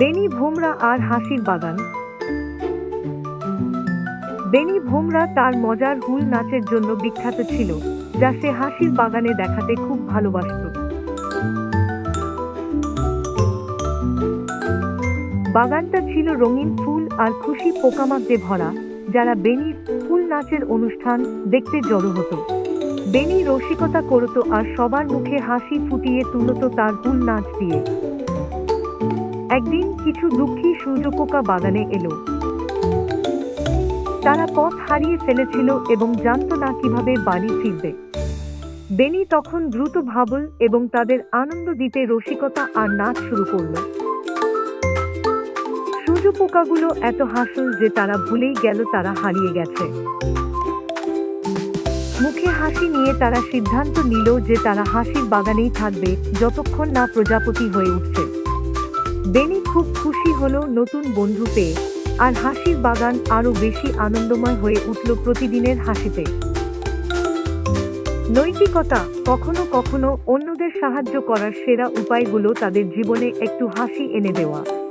বেনি ভোমরা আর হাসির বাগান। বেনি ভোমরা তার মজার হুল নাচের জন্য বিখ্যাত ছিল, যা সে হাসির বাগানে দেখাতে খুব ভালোবাসত। বাগানটা ছিল রঙিন ফুল আর খুশি পোকামাকড়ে ভরা, যারা বেনির ফুল নাচের অনুষ্ঠান দেখতে জড়ো হতো। বেনি রসিকতা করত আর সবার মুখে হাসি ফুটিয়ে তুলত তার হুল নাচ দিয়ে। একদিন কিছু দুঃখী সূর্যপোকা বাগানে এলো। তারা পথ হারিয়ে ফেলেছিল এবং জানতো না কীভাবে বাড়ি ফিরবে। বেনি তখন দ্রুত ভাবল এবং তাদের আনন্দ দিতে রসিকতা আর নাচ শুরু করল। সূর্য পোকাগুলো এত হাসল যে তারা ভুলেই গেল তারা হারিয়ে গেছে। মুখে হাসি নিয়ে তারা সিদ্ধান্ত নিল যে তারা হাসির বাগানেই থাকবে, যতক্ষণ না প্রজাপতি হয়ে উঠছে। বেনি খুব খুশি হলো নতুন বন্ধু পেয়ে, আর হাসির বাগান আরও বেশি আনন্দময় হয়ে উঠল প্রতিদিনের হাসিতে। নৈতিকতা কখনো কখনো অন্যদের সাহায্য করার সেরা উপায়গুলো তাদের জীবনে একটু হাসি এনে দেওয়া।